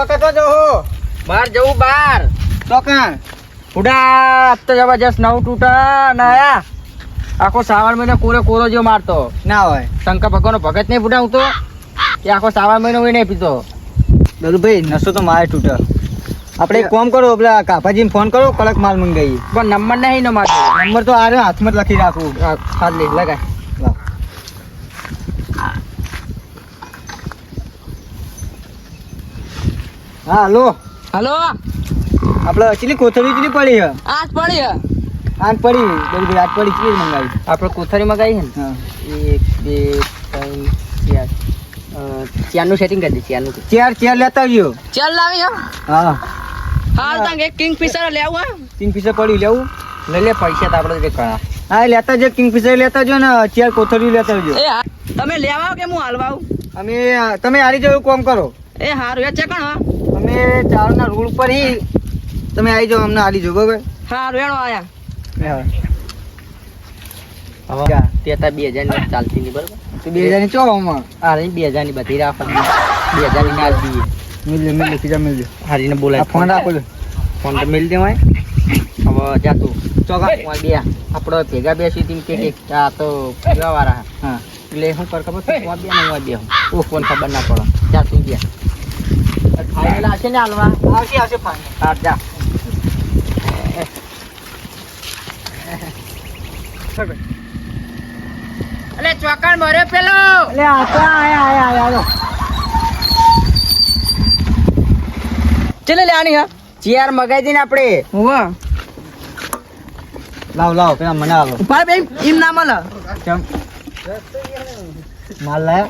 કાકા તો જો બહાર જવું બહાર. કાં? ઉડા તો જબરજસ્ત નવ તૂટા ના આયા. આખો શ્રાવણ મહિનો કોરે કોરો જેવો મારતો. ના હોય. શંકર ભગવાન ભગત નહીં ફૂટા હું તો? એ આખો શ્રાવણ મહિનો નહીં પીતો. દરુભાઈ નસો તો મારે તૂટે. આપણે કોમ કરો પેલા કાપાજીને ફોન કરો કડક માલ મંગાવી પણ નંબર નહીં નો મારતો નંબર તો આરે હાથમાં જ લખી રાખું. હાથ ખાલી લગાય. હા હલો. હલો? આપણે ચીલી કોથળી ચીલી પડી છે? આજ પડી આજ પડી. દલુભાઈ આજ પડી ચીલી મંગાવી. આપણે કોથળી મંગાવી છે હા. ને એક બે ત્રણ ચાર. ચારનું સેટિંગ કરી દે ચારનું ચેર ચેર લેતા આવ્યો ચાર લાવી હા. હાલ તંગ એક કિંગ ફિશર લેવું હા. ફિશર પડી લેવું. લઈ લે પૈસા તો આપણે જે ઘણા. હા લેતા જો કિંગફિશર લેતા જો ને ચેર કોથળી લેતા જો એ તમે લેવા કે હું હાલવા આવું? અમે તમે હારી જાવ કોમ કરો. એ હારું. એ ચકણ હા. અમે ચારના રોડ ઉપર હી. તમે આવી જાઓ અમને હારી જાઓ બરાબર? હારું એનો આયા. હા. હવે તે બે હજારની ચાલતી નહીં બરોબર? બે હજારની ચો આમાં? હા રહી બે હજારની બધી રાખવાની. બે હજારની ના દઈએ મિલ મિલ સીધા મિલ હારીને આ બોલાય ફોન રાખો ફોન તો મેલ દેવાય હવે જાતું ચોકા બે આપણો ભેગા બેસી તીમ કે આ તો પીવા વાળા હા એટલે શું કર ખબર છે બે ને હું બે હું ઓ ફોન ખબર ના પડે જાતું ગયા ખાઈ છે ને હાલવા આવશે આવશે ફાઇન હા જા અલે ચોકાણ મરે પેલો અલે આ તો આયા આયા આયા ચલે લે આની હા? ચેર મગાઈ દઈને આપણે હોવા. લાવ લાવ પેલા મને આલો. ભાઈ બેન એમ ના મળે. કેમ? માલ લાયા?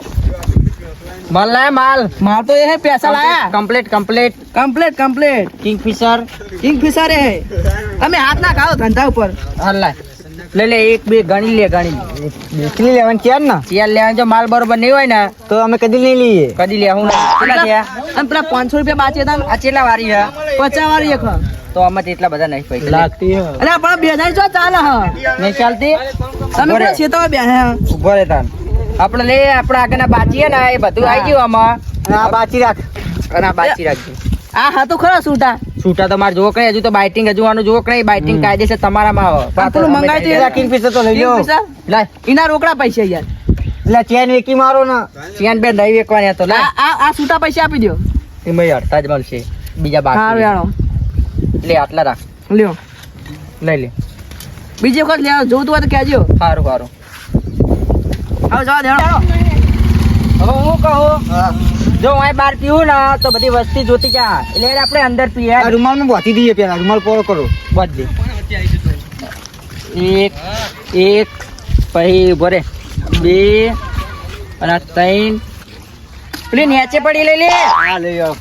માલ લાયા માલ. માલ તો એ હે પૈસા લાયા. Complete complete complete complete Kingfisher Kingfisher હે. અમે હાથ ના ખાઓ ધંધા ઉપર. હાલ લાય. લે લે એક બે ગણી લે ગણી લે. બેસલી લેવાની? ચેર ને? ચેર લેવાની જો માલ બરોબર નહીં હોય ને તો અમે કદી નહીં લઈએ. કદી લે હું કેટલા થયા? અને પેલા પાંચસો રૂપિયા બાચી હતા આ કેટલા વારી છે? પચાસ વારી એક તો આમાં તો એટલા બધા નહીં પૈસા લાગતી હે. અરે પણ બે હજાર જો ચાલે હા. નહીં ચાલતી? તમે. પેલા છેતવા બે હે. ઊભો રે તાન. આપણે લે આપણે આગળના બાચીએ ને એ બધું આવી ગયું આમાં. આ બાચી રાખ. અને આ બાચી રાખજો. આ હા તો ખરા સૂટા. છૂટા તમારે મારે જોવો કઈ હજુ તો બાઇટિંગ હજુ આનું જોવો કઈ બાઇટિંગ કાયદેસર તમારામાં આવે. પેલું મંગાઈ દે. કિંગફિશર તો લઈ લો એના રોકડા પૈસા યાર. એટલે ચેન વેકી મારો ને. ચેન બે નહીં વેકવાની તો લાય. આ આ છૂટા પૈસા આપી દો એમાં અડતા જ મળશે. બીજા બાકી હા વેણો. લે આટલા રાખ. લ્યો. લઈ લે. બીજી વખત લેવા જોતું હોય તો કહેજો. સારું સારું હવે જવા દેણો હવે હું કહું? જો હું બહાર પીવું ને તો બધી વસ્તી જોતી જા. એટલે આપણે અંદર પીએ. આ રૂમાલમાં બોતી દઈએ પેલા રૂમાલ પોળો કરો. બધી એક એક પછી બોરે બે અને ત્રણ. પેલી નીચે પડી લઈ લે. હા લઈ આવ.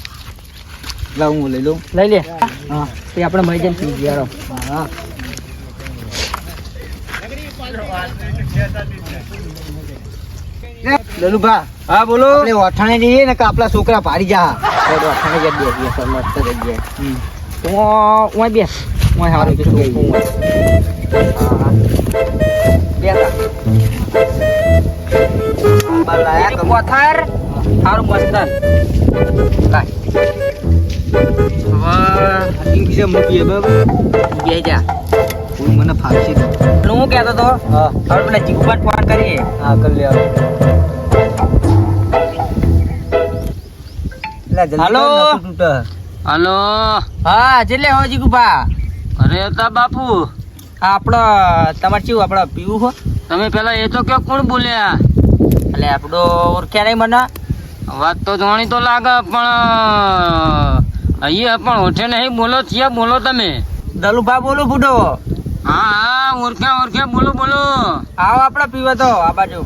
લાવ હું લઈ લઉં. લઈ લે. હા. તે આપણે મળી જઈને પી ગયા હા. લલુભા હા બોલો. આપણે જઈએ ને આપણા છોકરા ભારી જા. અઠાણી જગ્યાએ બે સર મસ્ત જગ્યાએ હું હું બે હું સારું કે કોથાર સારું મસ્ત. લાય. હવે મૂકીએ બરાબર? બે જા. કોઈ મને ફાંસી દે પણ હું કહેતો તો હવે પેલા જીગુબાને ફોન કરીએ હા કરી લે હાલો. હલો હા જેટલે હો જીગુભા અરે તા બાપુ આપણો તમારે કેવું આપણે પીવું હો તમે પેલા એ તો કયો કોણ બોલ્યા એટલે આપણો ઓળખ્યા નહીં મને વાત તો જાણી તો લાગે પણ અહીંયા પણ ઓઠે નહીં બોલો છીએ બોલો તમે દલુભા બોલું બુડો હા હા ઓળખ્યા ઓળખ્યા બોલો બોલો. આવો આપણે પીવો તો આ બાજુ.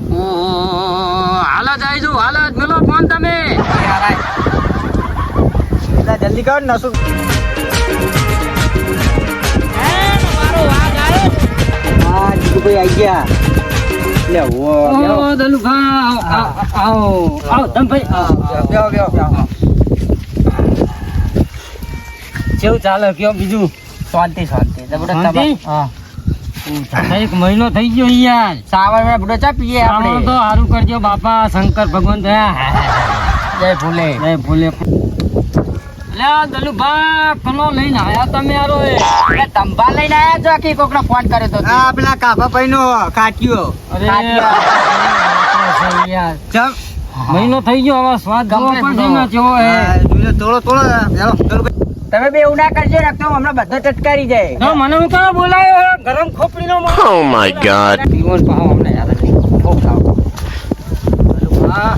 હાલ જ આવી જાઉં હાલ જ મેલો ફોન તમે. જલ્દી કરો ને શું હા જીતુભાઈ આઈ ગયા. લે ઓ દલુભા આવો આવો આવો. તમે ભાઈ. બેહો, બેહો. કેવું ચાલે કેવું બીજું? શાંતિ શાંતિ. હા. એક મહિનો થઈ ગયો યાર સાવરમાં બધો ચા પીએ સાવણ તો આપણે કરજો બાપા શંકર ભગવાન દયા જય ભૂલે. જય ભોલે. અલ્યા દલુભા કનો લઈને આયા તમે યારો એ. તંબા લઈને આયા છો કે કોકનો ફોન કર્યો તો આ પેલા કાપાભાઈ ભાઈનો કાટ્યો અરે યાર ચમ મહિનો થઈ ગયો હવે સ્વાદ ગમવા પણ ને. હે આ જોઈને તમે બે એવું ના કરજો ને તો હમણાં બધો ટટકારી જાય. તો મને હું કાં બોલાયો? ગરમ ખોપડી નો ઓ માય ગોડ પીવો ને પાહો હમણાં યાદ ખાવ. હા,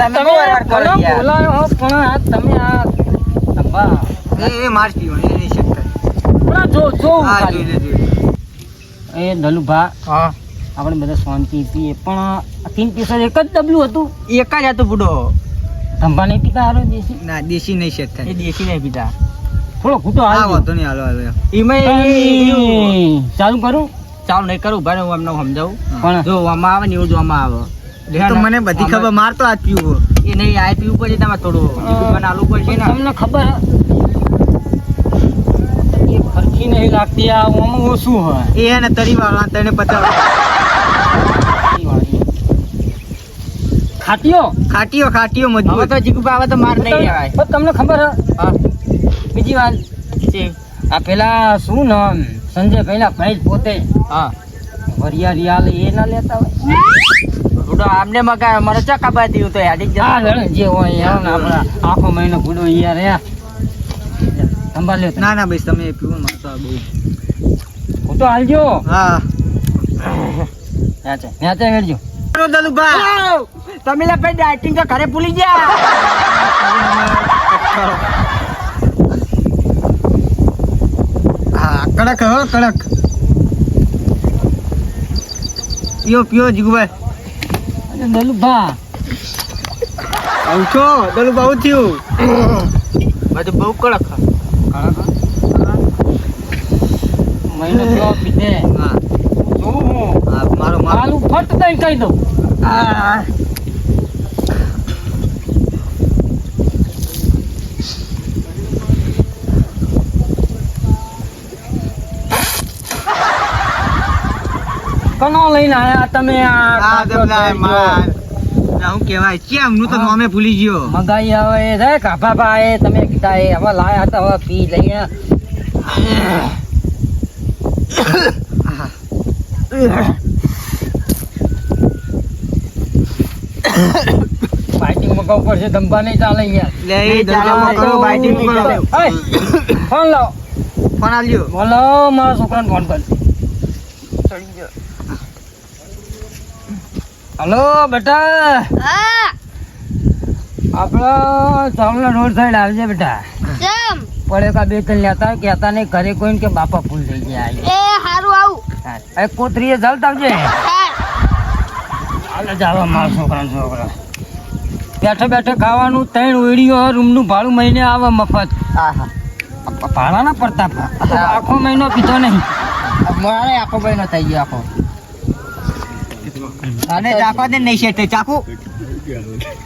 તમે યાર. બોલાયો હો પણ આ તમે આ તંબા એ એ માર્ચ પીવો એ નહીં શકતા જો જો હા જોઈ લે એ દલુભા હા. આપણે બધા શાંતિ પીએ. પણ આ તીન પીસર એક જ ડબલું હતું. એક જ હતું બુડો. ધંભા નહીં પીતા હારો દેશી. ના દેશી નહીં શકતા એ દેશી નહીં પીતા. થોડો ઘૂંટો હાલ વાંધો નહીં હાલો હાલો એમાં ચાલુ કરું? ચાલુ નહીં કરું ભાઈ હું એમને સમજાવું. પણ જો આમાં આવે ને એવું જોવામાં આવે. મને બધી ખબર માર તો આ પીવું એ નહીં આ પીવું પડે તમારે થોડું. આલવું પડશે ને. તમને ખબર ફરકી નહીં લાગતી આ આમાં ઓછું હોય? એ ને તરી વાળા તને પચાવ ખાટીઓ? ખાટીઓ ખાટીઓ મજબૂત. તો જીગુભા આવે તો માર નહીં લેવાય. પણ તમને ખબર હે? બીજી વાત. છે. આ પેલા શું નામ? સંજય પેલા ભાઈ પોતે. હા. વરિયા રિયાલ એ ના લેતા હોય? થોડો આમને મગા મને ચા કાપા દીધું તો યાદી જ હોય યાર આપણા આખો મહિનો પૂરો યાર યાર સંભાળ લ્યો ના ના ભાઈ તમે પીવો બહુ. હું તો હાલજો. હા. ન્યાચે ન્યાચે! તમે લે ભાઈ ડાયટિંગ તો ઘરે ભૂલી ગયા. હા કડક હો કડક. પીઓ પીઓ જીગુભાઈ. દલુભા. આવું છો? દલુભા આવું થયું? બધું બહુ કડક કડક મહિનો થયો પીધે હા. હા મારો મારો. ફટ દઈ કહી દઉં. આ કનો લઈને આયા તમે આ હું કહેવાય? કેમ? હું તો અમે ભૂલી ગયો. મગાઈ આવે એ રે કાભા ભાઈ તમે કીધા એ હવે લાયા હતા હવે પી લઈએ. બાઇટિંગ મગાવ પડશે ધંબા નહીં ચાલે યાર લે એ દરજામાં કરો બાઇટિંગ કરો ફોન લાવો. ફોન આલ્યો બોલો મારા છોકરાને ફોન કર. હલો બેટા. આપણા ચાવલા રોડ સાઈડ આવજે બેટા. પડે કા બે ત્રણ લેતા કહેતા નહીં ઘરે કોઈ કે બાપા ફૂલ થઈ ગયા એ હારું આવું. એ કોતરીએ જલતા આવજે. હાલે જાવા મારા છોકરા છોકરા. બેઠે બેઠે ખાવાનું ત્રણ ઓળીઓ રૂમનું ભાડું મહિને આવે મફત. ભાડા ના પડતા આખો મહિનો પીધો નહીં. મારે આખો મહિનો થઈ ગયો આખો. અને ચાખવા દે નહીં શેઠે ચાકુ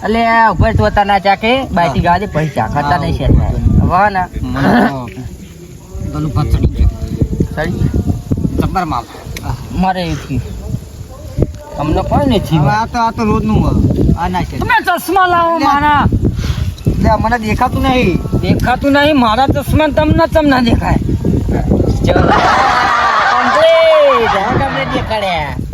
એટલે ઉપર જોતા ના ચાકે બાઈટી ગાવા દે પછી ચાખતા નહીં શેઠ. વાહ ના. ગયું. મારે તમને કોઈ નહીં હવે આ તો આ તો રોજનું. આ ના તમે ચશ્મા લાવો મારા. મને દેખાતું નહીં. દેખાતું નહીં મારા ચશ્મા તમને ચમ ના દેખાય. કમ્પ્લીટ હવે તમને દેખાડ્યા.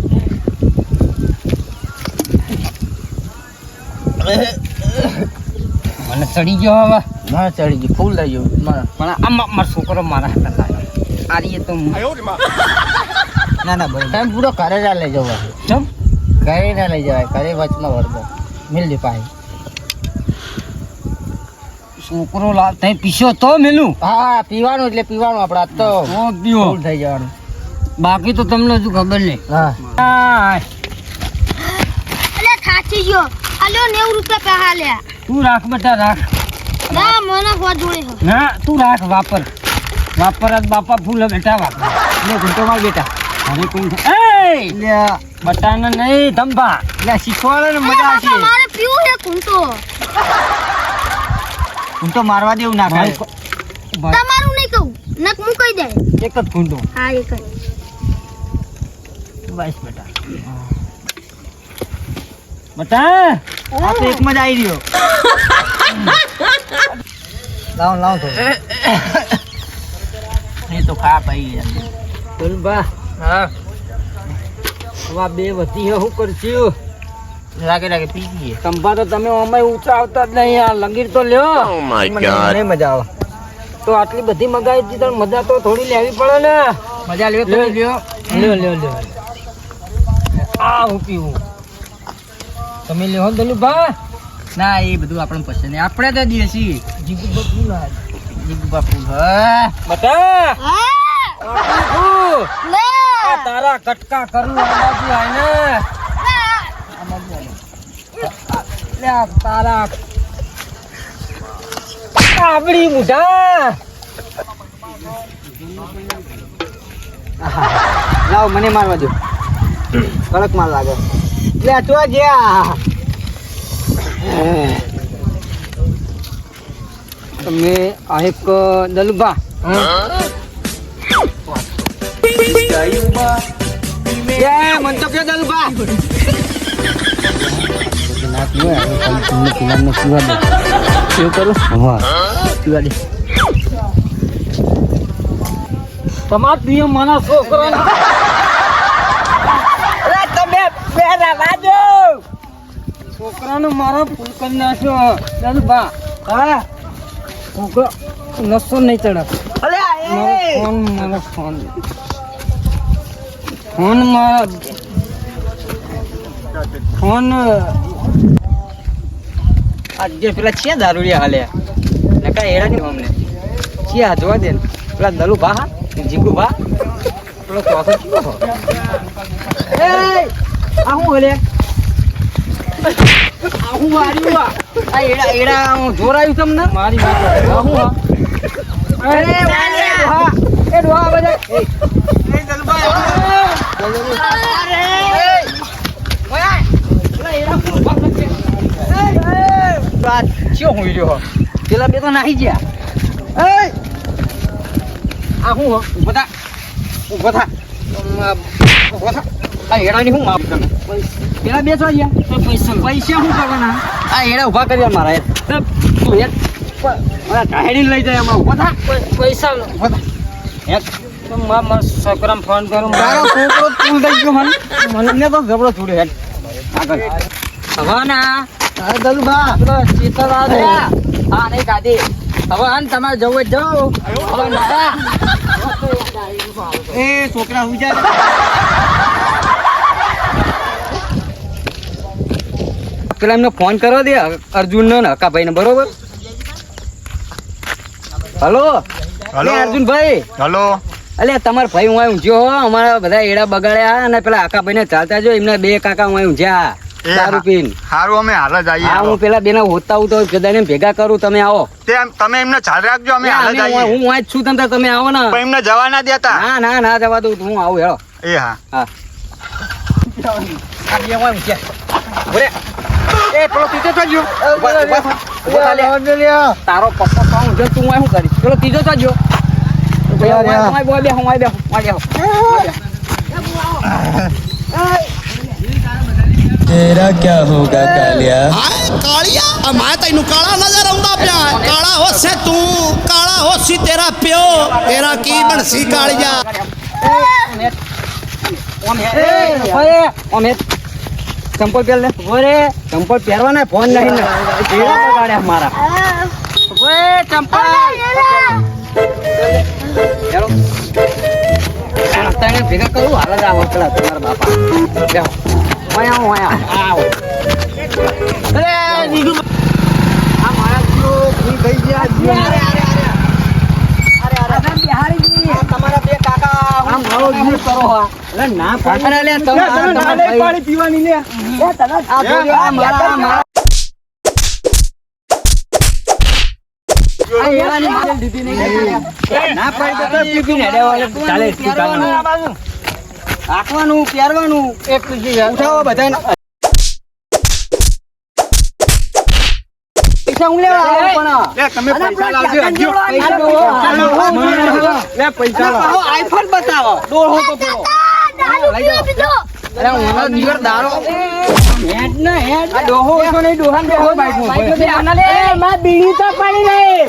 મને ચડી ગયો હવે. ના ચડી ગયો ફૂલ થઈ ગયું. પણ આમાં મારો છોકરો મારા હાથે લાગ્યો આરીએ તો ના ના ભાઈ તમે પૂરો ઘરે ના લઈ જવા ચમ ઘરે ના લઈ જવાય ઘરે વચમાં વર્ગો મિલ દે પાય છોકરો લાવ તઈ પીશો તો મેલું. હા પીવાનું એટલે પીવાનું આપણે તો. પીવો. થઈ જવાનું. બાકી તો તમને હજુ ખબર નહીં. હા. થાચી ગયો. આલ્યો નેવું રૂપિયા કા હાલ્યા. તું રાખ બેટા રાખ. ના મને ફોન જોડે હો ના તું રાખ વાપર. વાપર જ બાપા ફૂલ બેટા વાપર. લે ઘંટો માર બેટા. હવે કોઈ એ લે. બટાના નહીં ધંભા લે શીખવાડે ને મજા આવશે. મારે પીવું છે ઘંટો. ઘંટો તો મારવા દેવું ના ભાઈ તમારું નહીં કહું. નક હું કહી દે. એક જ ઘંટો. હા એક જ. બસ બેટા. બેટા! આ તો એકમાં જ આવી રહ્યો. લાવો લાવો તો. એ તો ખા ભાઈ દલુભા હા. હવે બે વધી હે કરશું? લાગે લાગે પી ગઈએ. તંબા તો તમે અમાય ઊંચા આવતા જ નહીં આ લંગીર તો લ્યો. મને મને મજા આવે. તો આટલી બધી મગાવી હતી તો મજા તો થોડી લેવી પડે ને. મજા લ્યો. લ્યો. લ્યો લ્યો લ્યો. આ હું પીવું. તમે લેવો દલુ ભા ના એ બધું આપણને પસંદ નહીં. આપણે તો દઈએ છીએ. જીગુ બાપુ ના જીગુ બાપુ હા. બટા! હા. જીગુ, લે આ તારા કટકા કરું આ બાજુ ને. લે તારા કાબડી મુઢા. લાવો મને મારવા દો કડક માર લાગે. લે ચો જ્યા તમે આ એક દલુભા. એ મન તો કયો દલબા કેવું કરું તમાર છોકરા તમે બેરા બાજુ છોકરાને મારા ફૂલ કરી નાખ્યો. દલુભા હા? છોકરો નસો નહીં ચડે. મારો ફોન મારો ફોન. ફોન મારા. ફોન. આજે પેલા છે દારૂડિયા હાલે. નકા એડા નહીં અમને. છે આ જોવા દે પેલા દલુ ભા હા? જીગુ ભા પેલો ચોથો હો. એ! આ હું હલે? હું વાર્યું આ એડા એડા હું જોરાયું તમને મારી વાત હું હા અરે વાર્યા એ ડોહા બધા એ એ ઓય એડા કોણ ભાગ છે હું રહ્યો પેલા બે તો નાહી ગયા એ આ હું હો બધા ઊભો થા આ હેડાની શું માપ તમે? પેલા બે છો ગયા પૈસા પૈસા શું કરવાના? આ હેડા ઊભા કર્યા મારા તું મારા લઈ જાય ઊભો થા. પૈસા મારા છોકરાને ફોન કરું છોકરો થઈ ગયો મને. મને તો જબરો છોડ્યો હેડ. આગળ. હવે ના અરે દલુ બા. આ હા નહીં ગાદી હવે તમારે જવું હોય તો હવે એ છોકરા હું જાય. પેલા એમને ફોન કરો દે અર્જુન ને હકાભાઈ ને બરોબર? હલો? હલો. અર્જુનભાઈ? હલો? અલે તમાર ભાઈ હું આવ્યું હો અમારા બધા એડા બગાડ્યા અને પેલા આકાભાઈ ને ચાલતા જો એમના બે કાકા હું આવ્યું જ્યાં હા. પીને અમે હાલ જ આવીએ હું પેલા બેના હોતા હું તો બધાને ભેગા કરું તમે આવો. તમે એમને ચાલ રાખજો અમે હાલ જ આવીએ હું વાંચ છું તમ તમે આવો ને. પણ એમને જવા ના દેતા. ના ના ના જવા દઉં હું આવું હેળો એ હા. હા. એ પેલો ત્રીજો તો ગયો તારો પપ્પા તો હું તું હું કરી પેલો ત્રીજો તો ગયો तेरा क्या होगा कालिया कालिया हमारे तेन काला नजर आऊंगा पिया काला हो से तू काला हो सी तेरा प्यो तेरा की बनसी कालिया ओम है ओम है ચંપલ પહેર લે ઓરે ચંપલ પહેરવાના ફોન નહીં ને. કેળા બગાડ્યા મારા. ઓય ચંપલ ચાલો. તને ભેગા કરું, હાલ જ આવો પેલા બાપા. જાઓ ઓય આવો ઓય. આવો. અરે દીદુ આ મારા ફૂલ થઈ ગયા. રાખવાનું પહેરવાનું એક ઉઠાવો બધાને પૈસા હું લેવા આવ્યો પણ લે તમે પૈસા લાવજો. લે પૈસા લાવો. આઈફોન બતાવો. ડોળો તો પેલો. લઈ જાઓ. બીજો અરે ઓનો દિયર દારો. હેડ ને હેડ. આ ડોહો ઓછો નહીં, ડોહાન ડોહો બાઈક બાઈકમાં. બાઈક બે આના લે. માં બીડી તો પડી નહીં.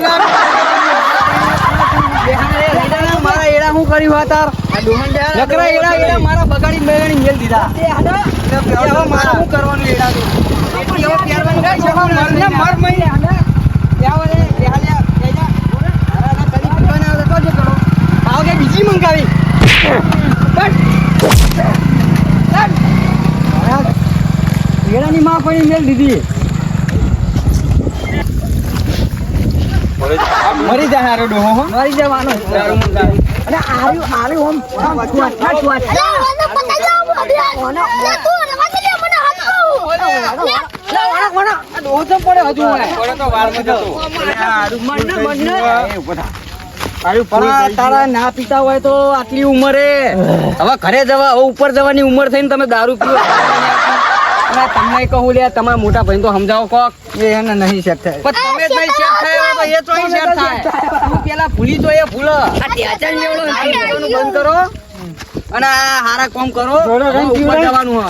મારા એડા હું કર્યું હતા તાર? નકરા એડા એડા મારા બગાડી બેગાડી મેલ દીધા. હવે મારે શું કરવાનું એડા બીજી મંગાવી. એડાની માં પડી મેલ દીધી. મરી જાય હારો ડોહો હો. મરી જવાનો અને આર્યું આર્યું આમ આમ ચોથા ચોથા અરે મને પતા જાવ મને અરે તું રવા દે મને હાથ કહું આ તો. પણ તારા ના પીતા હોય તો આટલી ઉંમરે. હવે ઘરે જવા હવે ઉપર જવાની ઉંમર થઈને તમે દારૂ પીવો અને તમને કહું લે તમારા મોટા ભાઈ તો સમજાવો કોક. એ એને નહીં સેટ થાય. પણ તમે જ નહીં સેટ થાય તો એ તો સેટ થાય. તું પેલા ભૂલી તો એ ભૂલ. બંધ કરો. અને આ હારા કોમ કરો. ઉપર જવાનું.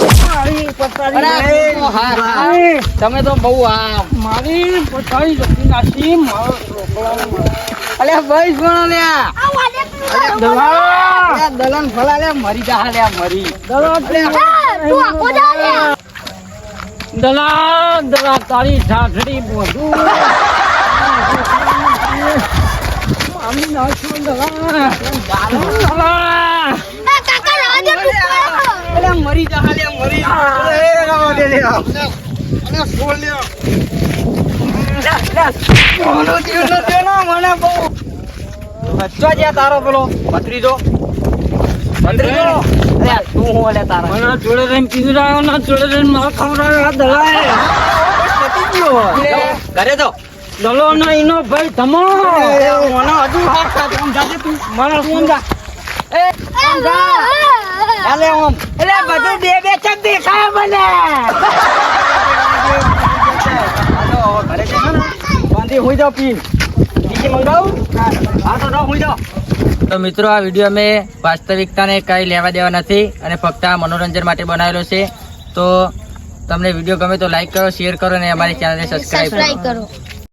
તમે તો બહુ આ મારી પથારી જતી નાખી, મારો અલ્યા ભાઈ ભણો લ્યા આ વાલે અલ્યા દલન ફલા લ્યા મરી જા લે મરી. તું આખો જા લે. દલા દલા તારી ઠાઠડી બધું આમી નાખ્યું દલા દલા એ તું અલ્યા મરી જા લ્યા મરી જા. એ રાવા દે લ્યા અલ્યા છોડ લ્યા. ઓલો જીવ નો દે ના મને બહુ. બચ્ચો જ્યાં તારો પેલો ભત્રીજો. ભત્રીજો. અલ્યા તું હું અલ્યા તારા? મને જોડે રહીને પીવડાયો ને જોડે રહીને માર આ દલાએ ઘરે તો? દલો ના એનો ભાઈ ધમો. મને હજુ હાથ સાથે તું મારા ફોન જા હાલે આમ એટલે બધું બે બે ચક દેખાય મને. ઘરે છે ને શાંતિ હોઈ જાવ પી. બીજી મંગાવું? હા તો ના હોઈ જાવ તો મિત્રો આ વીડિયો અમે વાસ્તવિકતાને કંઈ લેવા દેવા નથી અને ફક્ત આ મનોરંજન માટે બનાવેલો છે. તો તમને વીડિયો ગમે તો લાઈક કરો શેર કરો અને અમારી ચેનલને સબસ્ક્રાઈબ કરો.